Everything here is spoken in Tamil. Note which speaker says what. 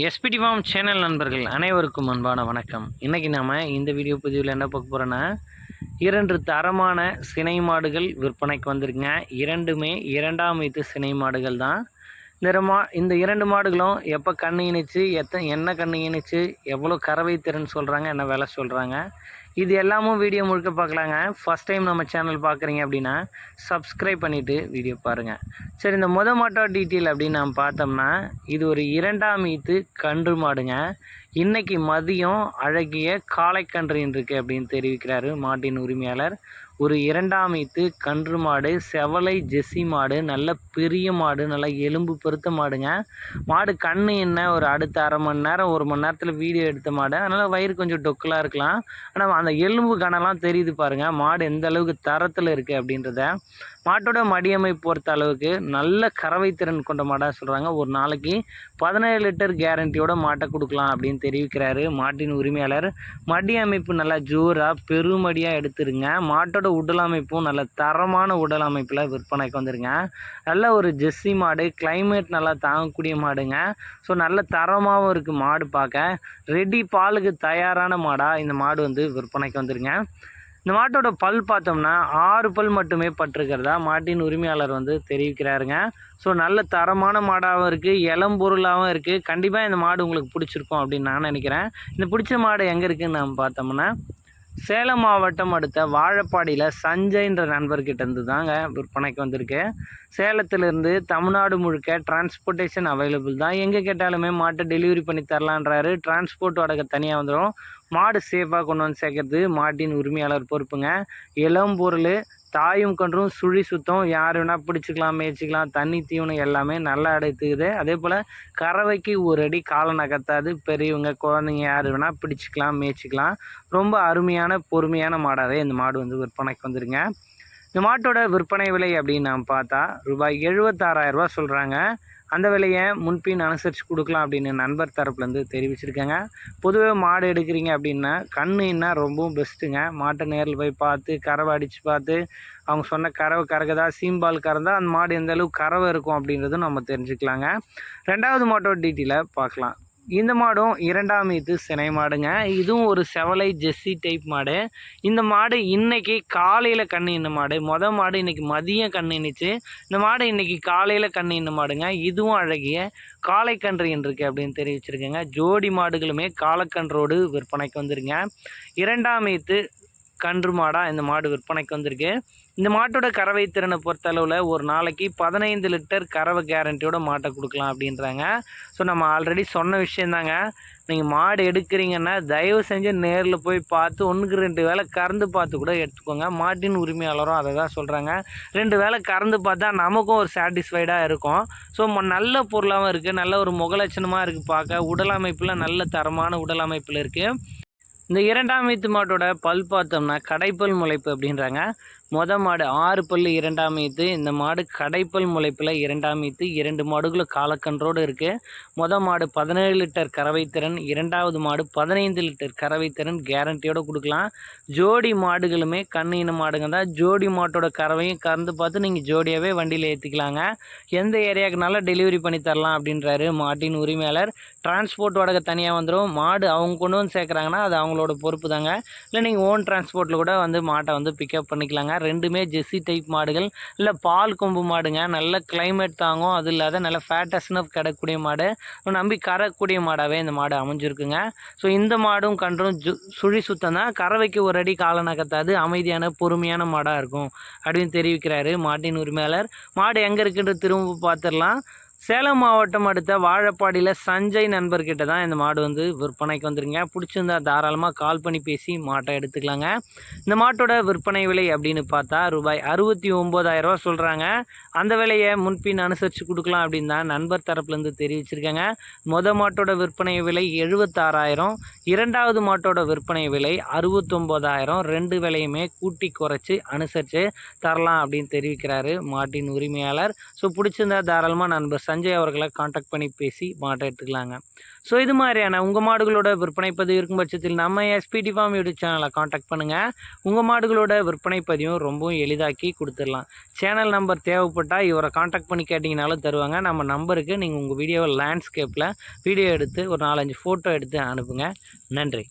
Speaker 1: எஸ்பிடி ஃபார்ம் சேனல் நண்பர்கள் அனைவருக்கும் அன்பான வணக்கம். இன்றைக்கி நாம் இந்த வீடியோ பதிவில் என்ன பார்க்க போகிறோன்னா இரண்டு தரமான சினை மாடுகள் விற்பனைக்கு வந்திருக்குங்க. இரண்டுமே இரண்டாம் இது சினை மாடுகள் தான். இந்த மா இந்த இரண்டு மாடுகளும் எப்போ கண்ணு இணைச்சு எத்தனை என்ன கண்ணு இணைச்சு எவ்வளோ கறவை திறன் சொல்கிறாங்க என்ன விலை சொல்கிறாங்க இது எல்லாமும் வீடியோ முழுக்க பார்க்கலாங்க ஃபஸ்ட் டைம் நம்ம சேனல் பார்க்குறீங்க அப்படின்னா சப்ஸ்கிரைப் பண்ணிவிட்டு வீடியோ பாருங்கள் சரி இந்த முத மாட்டோ டீட்டெயில் அப்படின்னு நம்ம பார்த்தோம்னா இது ஒரு இரண்டாம் ஈத்து கன்று மாடுங்க. இன்றைக்கி மதியம் அழகிய காளைக்கன்று இருக்குது அப்படின்னு தெரிவிக்கிறாரு மாட்டின் உரிமையாளர் ஒரு இரண்டாம் ஈத்து கன்று மாடு செவலை ஜெஸ்ஸி மாடு நல்ல பெரிய மாடு நல்ல எலும்பு பெருத்த மாடுங்க. மாடு கண் என்ன ஒரு அடுத்த அரை மணி நேரம் ஒரு மணி நேரத்தில் வீடியோ எடுத்த மாடு. அதனால் வயிறு கொஞ்சம் டொக்கலாக இருக்கலாம். ஆனால் அந்த எலும்பு கணெல்லாம் தெரியுது பாருங்கள் மாடு எந்த அளவுக்கு தரத்தில் இருக்குது அப்படின்றத. மாட்டோட மடியமை பொறுத்த அளவுக்கு நல்ல கறவை திறன் கொண்ட மாடாக சொல்கிறாங்க ஒரு நாளைக்கு பதினேழு லிட்டர் கேரண்டியோட மாட்டை கொடுக்கலாம் அப்படின்னு தெரிவிக்கிறாரு மாட்டின் உரிமையாளர். மடி அமைப்பு நல்லா ஜோராக பெருமடியாக எடுத்துருங்க. மாட்டோட உடல் அமைப்பும் நல்ல தரமான உடல் அமைப்பில் விற்பனைக்கு வந்துருங்க. நல்ல ஒரு ஜெஸ்ஸி மாடு கிளைமேட் நல்லா தாங்கக்கூடிய மாடுங்க. ஸோ நல்ல தரமாகவும் இருக்குது மாடு பார்க்க. ரெடி பாலுக்கு தயாரான மாடாக இந்த மாடு வந்து விற்பனைக்கு வந்துருங்க. இந்த மாட்டோட பல் பார்த்தோம்னா ஆறு பல் மட்டுமே பட்டிருக்கிறதா மாட்டின் உரிமையாளர் வந்து தெரிவிக்கிறாருங்க. ஸோ நல்ல தரமான மாடாகவும் இருக்குது இளம்பொருளாகவும் இருக்குது கண்டிப்பாக இந்த மாடு உங்களுக்கு பிடிச்சிருக்கும் அப்படின்னு நான் நினைக்கிறேன். இந்த பிடிச்ச மாடு எங்கே இருக்குதுன்னு நம்ம பார்த்தோம்னா சேலம் மாவட்டம் அடுத்த வாழப்பாடியில் சஞ்சய்ன்ற நண்பர்கிட்டேருந்து தாங்க விற்பனைக்கு வந்திருக்கு. சேலத்திலிருந்து தமிழ்நாடு முழுக்க டிரான்ஸ்போர்ட்டேஷன் அவைலபிள் தான். எங்கே கேட்டாலுமே மாட்டை டெலிவரி பண்ணி தரலான்றாரு. டிரான்ஸ்போர்ட் வாடகை தனியாக வந்துடும் மாடு சேஃபாக கொண்டு வந்து சேர்க்கறது மாட்டின் உரிமையாளர் பொறுப்புங்க. இளம் பொருள் தாயும் கன்றும் சுழி சுத்தம். யார் வேணால் பிடிச்சிக்கலாம் மேய்ச்சிக்கலாம். தண்ணி தீவனம் எல்லாமே நல்லா எடுத்துக்குது அதே போல் கறவைக்கு ஒரு அடி காலை நகர்த்தாது. பெரியவங்க குழந்தைங்க யார் வேணால் பிடிச்சிக்கலாம் மேய்ச்சிக்கலாம். ரொம்ப அருமையான பொறுமையான மாடாகவே இந்த மாடு வந்து விற்பனைக்கு வந்துருங்க. இந்த மாட்டோட விற்பனை விலை அப்படின்னு நம்ம பார்த்தா ரூபாய் எழுபத்தாறாயிரரூபா சொல்கிறாங்க அந்த விலையை முன்பின் அனுசரித்து கொடுக்கலாம் அப்படின்னு நண்பர் தரப்புலேருந்து தெரிவிச்சிருக்காங்க. பொதுவாக மாடு எடுக்கிறீங்க அப்படின்னா கண்ணுன்னா ரொம்பவும் பெஸ்ட்டுங்க மாட்டை நேரில் போய் பார்த்து கறவை அடித்து பார்த்து அவங்க சொன்ன கறவை கறக்குதா சீம்பால் கறந்தால் அந்த மாடு எந்த அளவுக்கு கறவை இருக்கும் அப்படின்றதும் நம்ம தெரிஞ்சுக்கலாங்க. ரெண்டாவது மாட்டோட டீட்டெயிலை பார்க்கலாம். இந்த மாடும் இரண்டாம் இது சினை மாடுங்க. இதுவும் ஒரு செவலை ஜெஸ்ஸி டைப் மாடு. இந்த மாடு இன்னைக்கு காலையில் கண்ணு இன்ன மாடு. மொதல் மாடு இன்னைக்கு மதியம் கண்ணு இன்னிச்சு இந்த மாடு இன்னைக்கு காலையில் கண்ணு இன்ன மாடுங்க. இதுவும் அழகிய காளைக்கன்று இருக்கு அப்படின்னு தெரிவிச்சிருக்கேங்க. ஜோடி மாடுகளுமே காலக்கன்றோடு விற்பனைக்கு வந்துருங்க. இரண்டாம் ஈத்து கன்று மாடாக இந்த மாடு விற்பனைக்கு வந்திருக்கு. இந்த மாட்டோட கறவை திறனை பொறுத்த அளவில் ஒரு நாளைக்கு பதினைந்து லிட்டர் கறவை கேரண்டியோட மாட்டை கொடுக்கலாம் அப்படின்றாங்க. ஸோ நம்ம ஆல்ரெடி சொன்ன விஷயந்தாங்க நீங்கள் மாடு எடுக்கிறீங்கன்னா தயவு செஞ்சு நேரில் போய் பார்த்து ஒன்றுக்கு ரெண்டு வேலை கறந்து பார்த்து கூட எடுத்துக்கோங்க. மாட்டின் உரிமையாளரும் அதை தான் சொல்கிறாங்க ரெண்டு வேலை கறந்து பார்த்தா நமக்கும் ஒரு சாட்டிஸ்ஃபைடாக இருக்கும். ஸோ நல்ல பொருளாகவும் இருக்குது நல்ல ஒரு முகலட்சணமாக இருக்குது பார்க்க. உடல் அமைப்பில் நல்ல தரமான உடல் அமைப்பில் இருக்குது இந்த இரண்டாம் வீத்து மாட்டோட பல் பார்த்தோம்னா கடைப்பல் முளைப்பு அப்படின்றாங்க. மொத மாடு ஆறு பல் இரண்டாம் ஈத்து இந்த மாடு கடைப்பல் முளைப்பில் இரண்டாம் ஈத்து இரண்டு மாடுகளும் காலக்கன்றோடு இருக்குது மொத மாடு பதினேழு லிட்டர் கறவை திறன் இரண்டாவது மாடு பதினைந்து லிட்டர் கறவை திறன் கேரண்டியோடு கொடுக்கலாம். ஜோடி மாடுகளுமே கண்ணின மாடுங்க தான் ஜோடி மாட்டோட கறவையும் கறந்து பார்த்து நீங்கள் ஜோடியாகவே வண்டியில் ஏற்றிக்கலாங்க எந்த ஏரியாவுக்குனாலும் டெலிவரி பண்ணி தரலாம் அப்படின்றாரு மாட்டின் உரிமையாளர். டிரான்ஸ்போர்ட் வாடகை தனியாக வந்துடும் மாடு அவங்க கொண்டு வந்து சேர்க்குறாங்கன்னா அது அவங்களோட பொறுப்பு தாங்க இல்லை நீங்கள் ஓன் டிரான்ஸ்போர்ட்டில் கூட வந்து மாட்டை வந்து பிக்கப் பண்ணிக்கலாங்க. ரெண்டுமே ஜெஸ்ஸி டைப் மாடுகள். இல்லை பால் கொம்பு மாடுங்க. நல்ல கிளைமேட் தாங்கும். அது இல்லாத நல்ல ஃபேட்டஸ்னப் கிடக்கூடிய மாடு. நம்பி கறக்கூடிய மாடாகவே இந்த மாடு அமைஞ்சிருக்குங்க. ஸோ இந்த மாடும் கன்றும் ஜு சுழி சுத்தம் தான் கறவைக்கு ஒரு அடி கால நகர்த்தாது. அமைதியான பொறுமையான மாடாக இருக்கும். அப்படின்னு தெரிவிக்கிறாரு மாட்டின் உரிமையாளர். மாடு எங்கே இருக்குன்றது திரும்ப பார்த்துடலாம். சேலம் மாவட்டம் அடுத்த வாழப்பாடியில் சஞ்சய் நண்பர்கிட்ட தான் இந்த மாடு வந்து விற்பனைக்கு வந்துருங்க பிடிச்சிருந்தா தாராளமாக கால் பண்ணி பேசி மாட்டை எடுத்துக்கலாங்க. இந்த மாட்டோட விற்பனை விலை அப்படின்னு பார்த்தா ரூபாய் அறுபத்தி ஒம்போதாயிரரூவா சொல்கிறாங்க அந்த விலையை முன்பின் அனுசரித்து கொடுக்கலாம் அப்படின்னு தான் நண்பர் தரப்புலேருந்து தெரிவிச்சிருக்காங்க. மொத மாட்டோட விற்பனை விலை எழுபத்தாறாயிரம். இரண்டாவது மாட்டோட விற்பனை விலை அறுபத்தொம்போதாயிரம் ரெண்டு விலையுமே கூட்டி குறைச்சி அனுசரித்து தரலாம் அப்படின்னு தெரிவிக்கிறாரு மாட்டின் உரிமையாளர். ஸோ பிடிச்சிருந்தா தாராளமாக நண்பர் சஞ்சய் அவர்களை காண்டாக்ட் பண்ணி பேசி மாட்டை எடுத்துக்கலாங்க. ஸோ இது மாதிரியான உங்கள் மாடுகளோட விற்பனை பதிவு இருக்கும் பட்சத்தில் நம்ம எஸ்பிடி ஃபார்ம் யூடியூப் சேனலை காண்டாக்ட் பண்ணுங்கள் உங்கள் மாடுகளோட விற்பனை பதிவும் ரொம்பவும் எளிதாக்கி கொடுத்துடலாம். சேனல் நம்பர் தேவைப்பட்டால் இவரை காண்டாக்ட் பண்ணி கேட்டிங்கனாலும் தருவாங்க. நம்ம நம்பருக்கு நீங்கள் உங்கள் வீடியோவை லேண்ட்ஸ்கேப்பில் வீடியோ எடுத்து ஒரு நாலஞ்சு ஃபோட்டோ எடுத்து அனுப்புங்க. நன்றி.